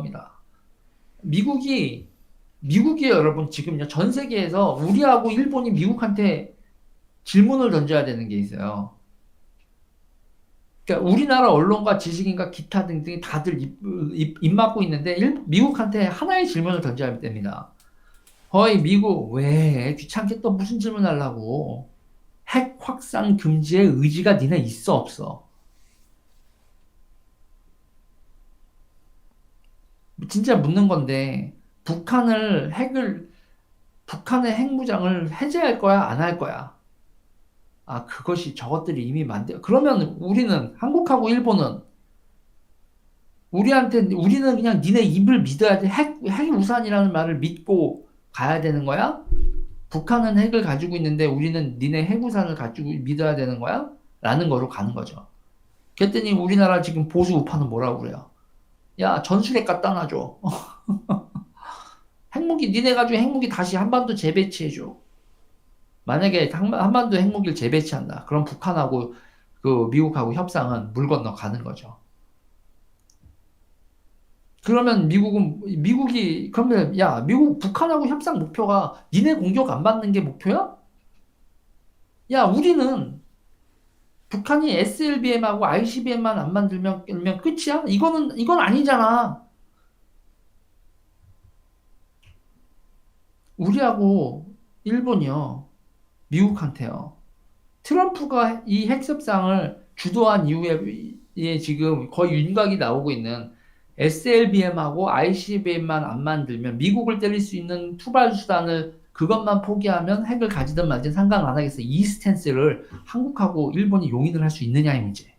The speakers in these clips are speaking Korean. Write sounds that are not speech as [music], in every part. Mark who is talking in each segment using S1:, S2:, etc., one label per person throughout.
S1: 겁니다. 미국이 미국이 여러분 지금요 전 세계에서 우리하고 일본이 미국한테 질문을 던져야 되는 게 있어요. 그러니까 우리나라 언론과 지식인과 기타 등등이 다들 입, 입, 입 막고 있는데 일- 미국한테 하나의 질문을 던져야 됩니다. 어이 미국 왜 귀찮게 또 무슨 질문 하려고 핵 확산 금지의 의지가 니네 있어 없어? 진짜 묻는 건데 북한을 핵을 북한의 핵무장을 해제할 거야 안 할 거야? 아 그것이 저것들이 이미 만들 그러면 우리는 한국하고 일본은 우리한테 우리는 그냥 니네 입을 믿어야 돼. 핵, 핵 우산이라는 말을 믿고 가야 되는 거야? 북한은 핵을 가지고 있는데 우리는 니네 핵 우산을 가지고 믿어야 되는 거야? 라는 거로 가는 거죠. 그랬더니 우리나라 지금 보수 우파는 뭐라고 그래요? 야, 전술핵 갖다 놔줘. [laughs] 핵무기, 니네 가지고 핵무기 다시 한반도 재배치해줘. 만약에 한- 한반도 핵무기를 재배치한다. 그럼 북한하고 그 미국하고 협상은 물 건너 가는 거죠. 그러면 미국은 미국이 그러면 야 미국 북한하고 협상 목표가 니네 공격 안 받는 게 목표야? 야 우리는 북한이 SLBM하고 ICBM만 안 만들면 면 끝이야? 이거는 이건 아니잖아. 우리하고 일본이요 미국한테요 트럼프가 이 핵협상을 주도한 이후에 예, 지금 거의 윤곽이 나오고 있는 SLBM하고 ICBM만 안 만들면 미국을 때릴 수 있는 투발 수단을 그것만 포기하면 핵을 가지든 말든 상관 안 하겠어. 이 스탠스를 한국하고 일본이 용인을 할 수 있느냐의 문제.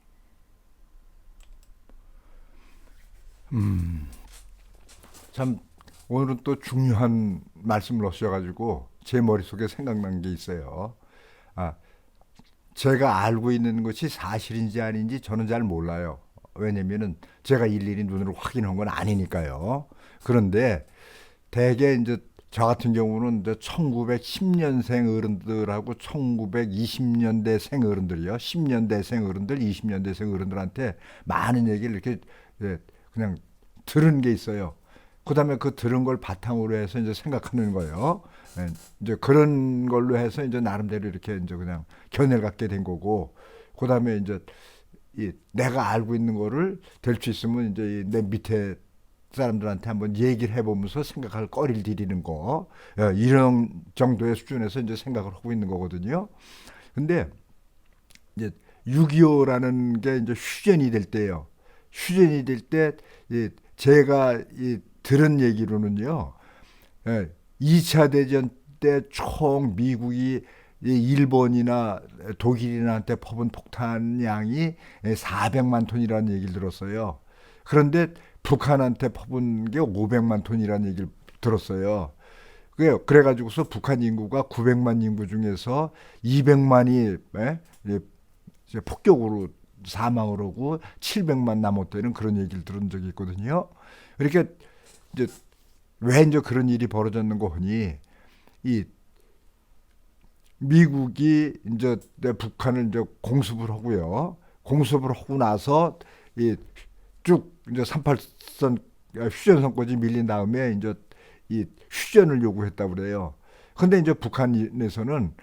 S2: 참 오늘은 또 중요한 말씀을 하셔가지고 제 머릿속에 생각난 게 있어요. 아, 제가 알고 있는 것이 사실인지 아닌지 저는 잘 몰라요. 왜냐면은 제가 일일이 눈으로 확인한 건 아니니까요. 그런데 대개 이제 저 같은 경우는 이제 1910년생 어른들하고 1920년대생 어른들이요. 10년대생 어른들, 20년대생 어른들한테 많은 얘기를 이렇게 예, 그냥 들은 게 있어요. 그다음에 그 들은 걸 바탕으로 해서 이제 생각하는 거예요. 예, 이제 그런 걸로 해서 이제 나름대로 이렇게 이제 그냥 견해를 갖게 된 거고, 그다음에 이제 이 내가 알고 있는 거를 될 수 있으면 이제 이내 밑에 사람들한테 한번 얘기를 해보면서 생각할 거리를 들이는 거 예, 이런 정도의 수준에서 이제 생각을 하고 있는 거거든요. 근데 이제 6.25라는 게 이제 휴전이 될 때요. 휴전이 될 때 제가 이 들은 얘기로는요. 예, 2차 대전 때 총 미국이 이 일본이나 독일이나한테 퍼본 폭탄 양이 400만 톤이라는 얘기를 들었어요. 그런데 북한한테 퍼본 게 500만 톤이라는 얘기를 들었어요. 그래 그래가지고서 북한 인구가 900만 인구 중에서 200만이 예? 이제 폭격으로 사망을 하고 700만 남았다는 그런 얘기를 들은 적이 있거든요. 이렇게 이제 왜 이제 그런 일이 벌어졌는 거 보니 이 미국이 이제 내 북한을 이제 공습을 하고요. 공습을 하고 나서 이 쭉 이제 38선 휴전 선까지 밀린 다음에 이제 이 휴전을 요구했다 그래요. 근데 이제 북한에서는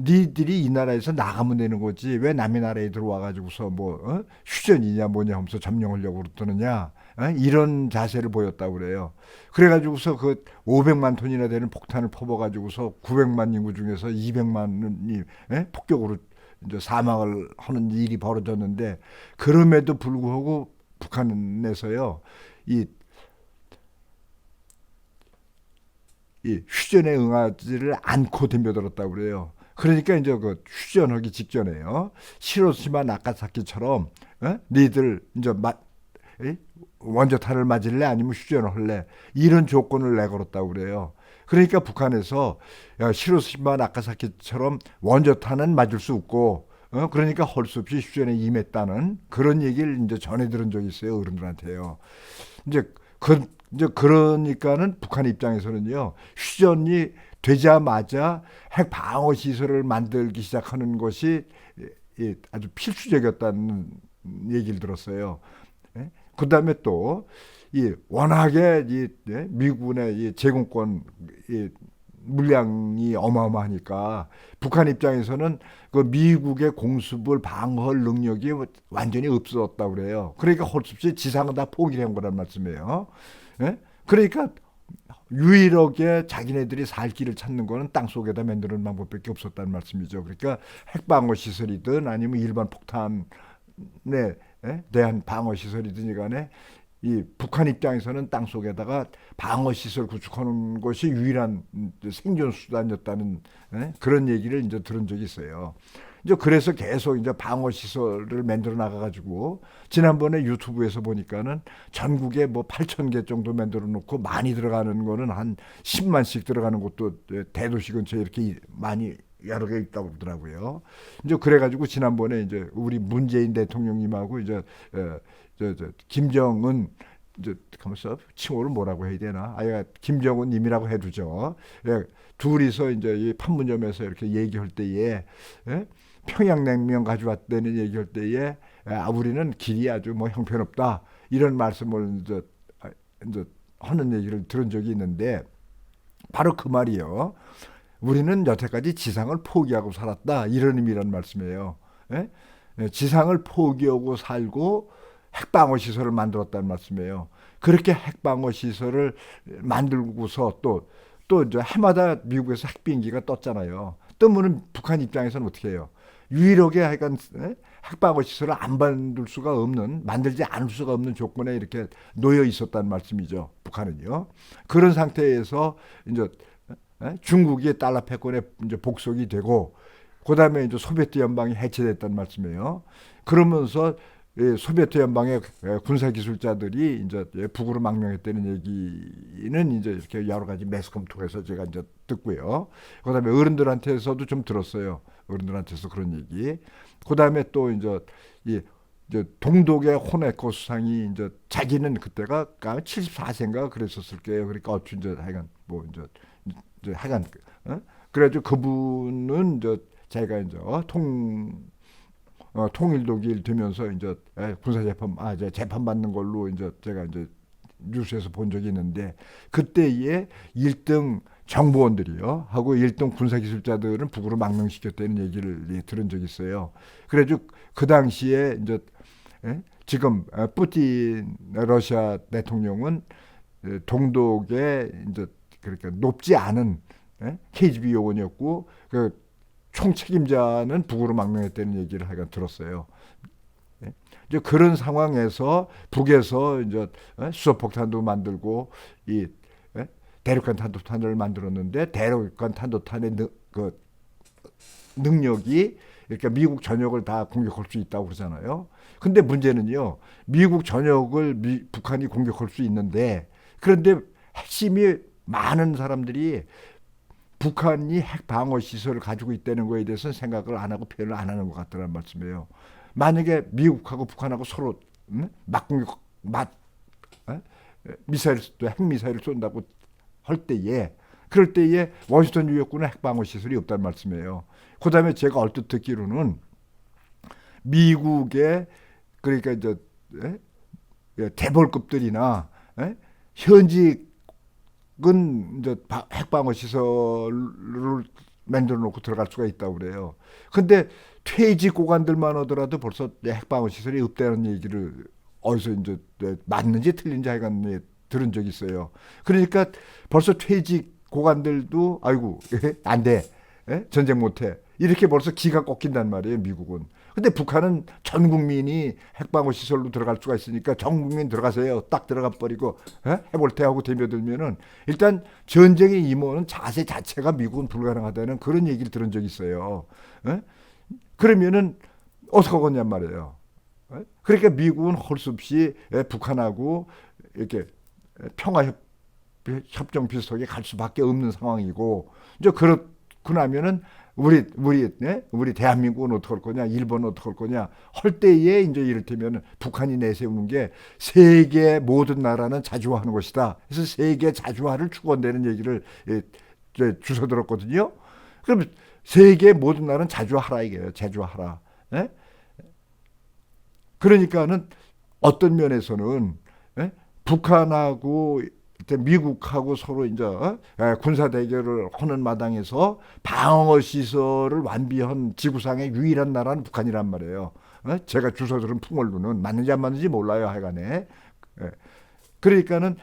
S2: 니들이 이 나라에서 나가면 되는 거지 왜 남의 나라에 들어와 가지고서 뭐 어? 휴전이냐 뭐냐 하면서 점령하려고 그러느냐 어? 이런 자세를 보였다고 그래요. 그래가지고서 그 500만 톤이나 되는 폭탄을 퍼버가지고서 900만 인구 중에서 200만이 예? 폭격으로 이제 사망을 하는 일이 벌어졌는데 그럼에도 불구하고 북한에서요 이 이 휴전에 응하지를 않고 덤벼들었다고 그래요. 그러니까 이제 그 휴전하기 직전에요. 시로시마 나카사키처럼 어? 니들 이제 마, 에? 원자탄을 맞을래 아니면 휴전을 할래 이런 조건을 내걸었다고 그래요. 그러니까 북한에서 야, 시로시마 나카사키처럼 원자탄은 맞을 수 없고 어? 그러니까 할수 없이 휴전에 임했다는 그런 얘기를 이제 전해 들은 적이 있어요 어른들한테요. 이제 그 이제 그러니까는 북한 입장에서는요 휴전이 되자마자 핵 방어 시설을 만들기 시작하는 것이 이, 아주 필수적이었다는 얘기를 들었어요. 그 다음에 또 이 워낙에 이 예? 미군의 이 제공권 이 물량이 어마어마하니까 북한 입장에서는 그 미국의 공습을 방어할 능력이 완전히 없었다 그래요. 그러니까 홀수없이 지상은 다 포기를 한 거란 말씀이에요. 예? 그러니까 유일하게 자기네들이 살 길을 찾는 거는 땅 속에다 만드는 방법밖에 없었다는 말씀이죠. 그러니까 핵방어 시설이든 아니면 일반 폭탄에 예? 대한 방어 시설이든 간에 이 북한 입장에서는 땅 속에다가 방어 시설 구축하는 것이 유일한 생존 수단이었다는 예? 그런 얘기를 이제 들은 적이 있어요. 이제 그래서 계속 이제 방어 시설을 만들어 나가 가지고 지난번에 유튜브에서 보니까는 전국에 뭐 8천 개 정도 만들어 놓고 많이 들어가는 거는 한 10만씩 들어가는 곳도 대도시 근처에 이렇게 많이 여러 개 있다고 그러더라고요. 이제 그래가지고 지난번에 이제 우리 문재인 대통령님하고 이제 에, 저, 저 김정은 이제 칭호를 뭐라고 해야 되나? 아예 김정은님이라고 해두죠. 예, 둘이서 이제 이 판문점에서 이렇게 얘기할 때에 예? 평양냉면 가져왔다는 얘기할 때에 아, 우리는 길이 아주 뭐 형편없다 이런 말씀을 이제, 아, 이제 하는 얘기를 들은 적이 있는데 바로 그 말이요. 우리는 여태까지 지상을 포기하고 살았다 이런 의미란 말씀이에요. 예? 예, 지상을 포기하고 살고 핵방어 시설을 만들었다는 말씀이에요. 그렇게 핵방어 시설을 만들고서 또 또 해마다 미국에서 핵비행기가 떴잖아요. 뜨면은 북한 입장에서는 어떻게 해요? 유일하게 하여간 예? 핵방어 시설을 안 만들 수가 없는 만들지 않을 수가 없는 조건에 이렇게 놓여 있었다는 말씀이죠. 북한은요. 그런 상태에서 이제 예? 중국이 달러 패권에 이제 복속이 되고 그다음에 이제 소비에트 연방이 해체됐다는 말씀이에요. 그러면서 예, 소비에트 연방의 예, 군사 기술자들이 이제 예, 북으로 망명했다는 얘기는 이제 이렇게 여러 가지 매스컴 통해서 제가 이제 듣고요. 그다음에 어른들한테서도 좀 들었어요. 어른들한테서 그런 얘기. 그다음에 또 이제 이 이제 동독의 호네코 수상이 이제 자기는 그때가 74세인가 그랬었을 거예요. 그러니까 어찌 이제 하여간 뭐 이제 이제 하여간 어? 그래가지고 그분은 이제 제가 이제 어, 통 어, 통일 독일 되면서 이제 에, 군사 재판 아 이제 재판 받는 걸로 이제 제가 이제 뉴스에서 본 적이 있는데 그때에 1등 정보원들이요 하고 1등 군사 기술자들은 북으로 망명시켰다는 얘기를 예, 들은 적이 있어요. 그래가지고 그 당시에 이제 에? 지금 어, 뿌틴 러시아 대통령은 에, 동독에 이제 그러니까 높지 않은 에? KGB 요원이었고 그 총책임자는 북으로 망명했다는 얘기를 하여간 들었어요. 예? 이제 그런 상황에서 북에서 이제 어? 수소폭탄도 만들고 이 예? 대륙간 탄도탄을 만들었는데 대륙간 탄도탄의 능, 그 능력이 이렇게 미국 전역을 다 공격할 수 있다고 그러잖아요. 근데 문제는요, 미국 전역을 미, 북한이 공격할 수 있는데 그런데 핵심이 많은 사람들이 북한이 핵 방어 시설을 가지고 있다는 거에 대해서는 생각을 안 하고 표현을 안 하는 것 같다는 말씀이에요. 만약에 미국하고 북한하고 서로 응? 맞공격, 맞 에? 미사일 또 핵미사일을 쏜다고 할 때에 그럴 때에 워싱턴 뉴욕군은 핵 방어 시설이 없다는 말씀이에요. 그다음에 제가 얼핏 듣기로는 미국의 그러니까 이제 에? 예, 대벌급들이나 에? 현직 은 이제 핵방어 시설을 만들어 놓고 들어갈 수가 있다고 그래요. 근데 퇴직 고관들만 하더라도 벌써 핵방어 시설이 없다는 얘기를 어디서 이제 맞는지 틀린지 하여간 들은 적이 있어요. 그러니까 벌써 퇴직 고관들도 아이고 안 돼. 전쟁 못 해. 이렇게 벌써 기가 꺾인단 말이에요, 미국은. 근데 북한은 전 국민이 핵방어 시설로 들어갈 수가 있으니까 전 국민 들어가세요. 딱 들어가 버리고 에? 해볼테 하고 대며들면은 일단 전쟁에 임하는 자세 자체가 미국은 불가능하다는 그런 얘기를 들은 적이 있어요. 에? 그러면은 어떻게 하겠냔 말이에요. 에? 그러니까 미국은 할수 없이 에, 북한하고 이렇게 평화 협, 협정 비슷하게 갈 수밖에 없는 상황이고 이제 그렇고 나면은 우리 우리 네? 우리 대한민국은 어떻게 할 거냐, 일본은 어떻게 할 거냐 할 때에 이제 이를테면 북한이 내세우는 게 세계 모든 나라는 자주화하는 것이다. 그래서 세계 자주화를 추구한다는 얘기를 예, 주워 들었거든요. 그럼 세계 모든 나라는 자주화하라 이게요. 자주화하라. 예? 그러니까는 어떤 면에서는 예? 북한하고 이제 미국하고 서로 이제 어? 예, 군사 대결을 하는 마당에서 방어 시설을 완비한 지구상의 유일한 나라는 북한이란 말이에요. 어? 제가 주워 들은 풍월루는 맞는지 안 맞는지 몰라요, 하여간에. 예. 그러니까는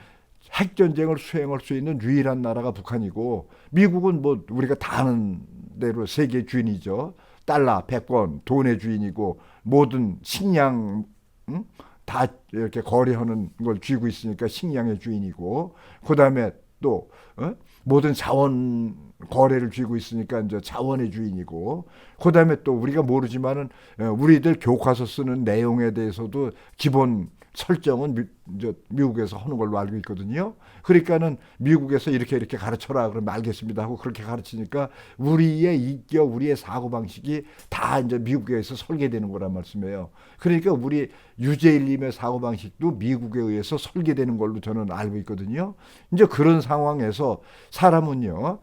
S2: 핵 전쟁을 수행할 수 있는 유일한 나라가 북한이고 미국은 뭐 우리가 다 아는 대로 세계 주인이죠. 달러, 백권, 돈의 주인이고 모든 식량 응? 다 이렇게 거래하는 걸 쥐고 있으니까 식량의 주인이고 그 다음에 또 어? 모든 자원 거래를 쥐고 있으니까 이제 자원의 주인이고 그 다음에 또 우리가 모르지만은 어, 우리들 교과서 쓰는 내용에 대해서도 기본 설정은 미, 미국에서 하는 걸로 알고 있거든요. 그러니까는 미국에서 이렇게 이렇게 가르쳐라 그러면 알겠습니다 하고 그렇게 가르치니까 우리의 인격, 우리의 사고 방식이 다 이제 미국에서 설계되는 거란 말씀이에요. 그러니까 우리 유재일님의 사고 방식도 미국에 의해서 설계되는 걸로 저는 알고 있거든요. 이제 그런 상황에서 사람은요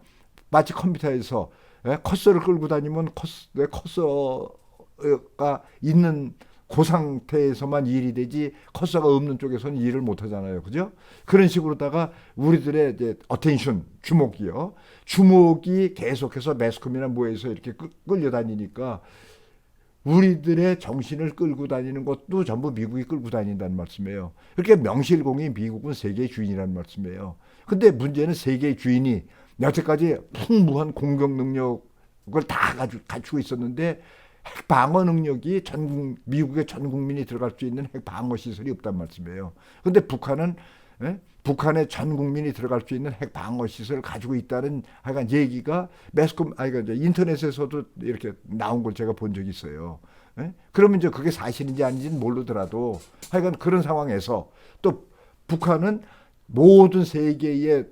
S2: 마치 컴퓨터에서 예, 커서를 끌고 다니면 커서, 내 커서가 있는 그 상태에서만 일이 되지 커서가 없는 쪽에서는 일을 못 하잖아요. 그죠? 그런 식으로다가 우리들의 이제 어텐션, 주목이요. 주목이 계속해서 매스컴이나 뭐에서 이렇게 끌- 끌려다니니까 우리들의 정신을 끌고 다니는 것도 전부 미국이 끌고 다닌다는 말씀이에요. 그렇게 명실공히 미국은 세계의 주인이라는 말씀이에요. 근데 문제는 세계의 주인이 여태까지 풍부한 공격 능력을 다 가지고 갖추고 있었는데 핵 방어 능력이 전 국- 미국의 전 국민이 들어갈 수 있는 핵 방어 시설이 없단 말씀이에요. 근데 북한은 예? 북한의 전 국민이 들어갈 수 있는 핵 방어 시설을 가지고 있다는 하여간 얘기가 매스컴 아니 그 이제 인터넷에서도 이렇게 나온 걸 제가 본 적이 있어요. 예? 그러면 이제 그게 사실인지 아닌지는 모르더라도 하여간 그런 상황에서 또 북한은 모든 세계의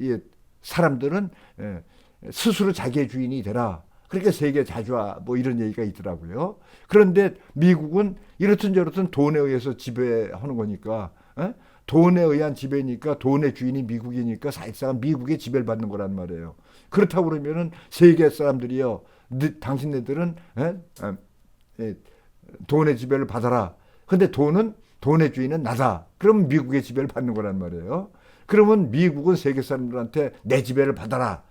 S2: 이 사람들은 예, 스스로 자기의 주인이 되라. 그러니까 세계 자주화 뭐 이런 얘기가 있더라고요. 그런데 미국은 이렇든 저렇든 돈에 의해서 지배하는 거니까 예? 돈에 의한 지배니까 돈의 주인이 미국이니까 사실상 미국의 지배를 받는 거란 말이에요. 그렇다고 그러면은 세계 사람들이요, 너- 당신네들은 예? 아, 예, 돈의 지배를 받아라. 근데 돈은 돈의 주인은 나다. 그럼 미국의 지배를 받는 거란 말이에요. 그러면 미국은 세계 사람들한테 내 지배를 받아라.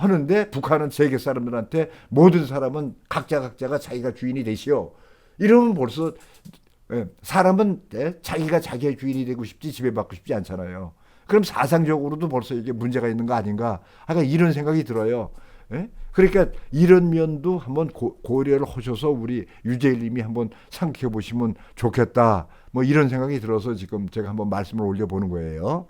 S2: 하는데 북한은 세계 사람들한테 모든 사람은 각자 각자가 자기가 주인이 되시오. 이러면 벌써 예, 사람은 예, 자기가 자기의 주인이 되고 싶지 지배받고 싶지 않잖아요. 그럼 사상적으로도 벌써 이게 문제가 있는 거 아닌가? 하여간 이런 생각이 들어요. 예? 그러니까 이런 면도 한번 고, 고려를 하셔서 우리 유재일님이 한번 생각해 보시면 좋겠다. 뭐 이런 생각이 들어서 지금 제가 한번 말씀을 올려보는 거예요.